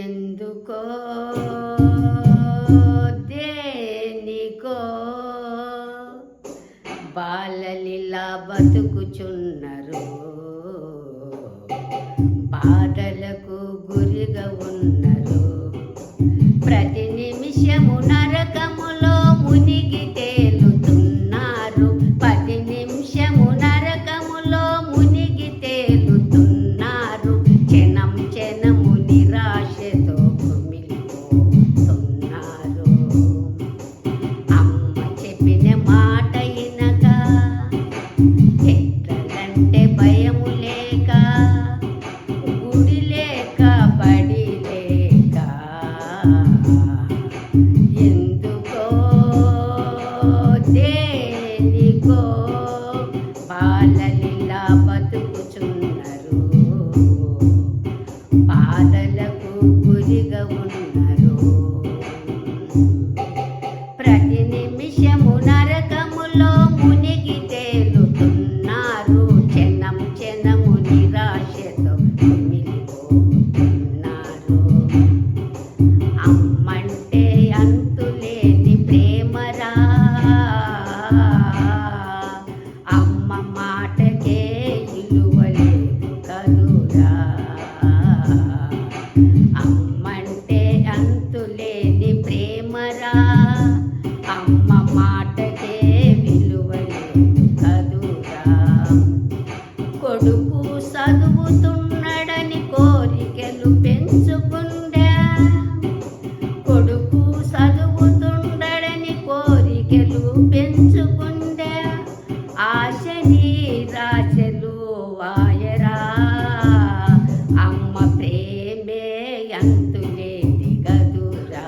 ఎందుకో దేనికో బాలలిలా బతుకుచున్నారు. ఎందుకో దేనికో బాలలిలా బతుకుచున్నారు. బాధలకు గురిగా ఉన్నారు. ప్రతి నిమిషము నరకములో మునిగి ప్రేమరా అమ్మ మాటకే ఇలువలేదు కదురా. అమ్మంటే అంతులేని ప్రేమరా. అమ్మ మాటకే విలువలేదు కదురా. కొడుకు చదువుతున్న ఆశ రాశలు వాయరా. అమ్మ ప్రేమే అంతులేని గదురా.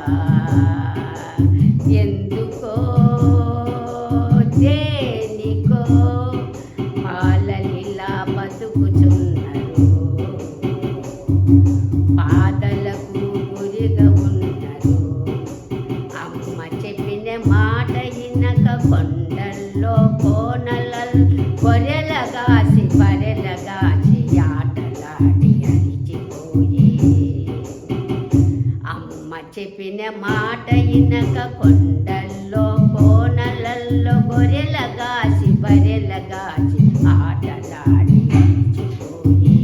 ఎందుకో దేనికో పాలలిలా బతుకుచున్నారు. బాధలకు గురిగా ఉన్నారు. అమ్మ చెప్పిన మాట ఇనక కొండల్లో కోనల కొరెలగాసి పరెలగాసి ఆటలాడి అరిచిపోయి. అమ్మ చెప్పిన మాట ఇనక కొండల్లో కోనలల్లో గొర్రెలగాసి బరెలగాసి ఆటలాడి అరిచిపోయి.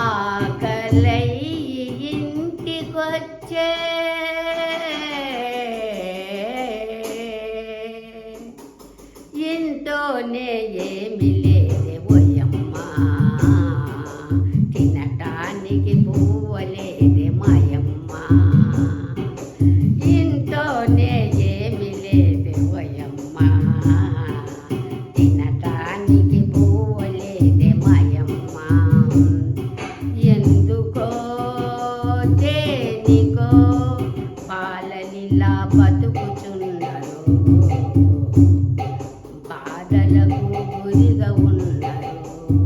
ఆకలై ఇంటికొచ్చే ఇంట్లోనే ఏమి లేదే ఓయమ్మ. తినటానికి పువ్వలేదే మాయమ్మ. ఇంట్లోనే ఏమి లేదే ఓయమ్మ. తినటానికి పువ్వలేదే మాయమ్మ. ఎందుకో దేనికో పాలనిలా బతుకుచున్నారు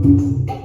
బాధలకు గురిగా ఉన్నారు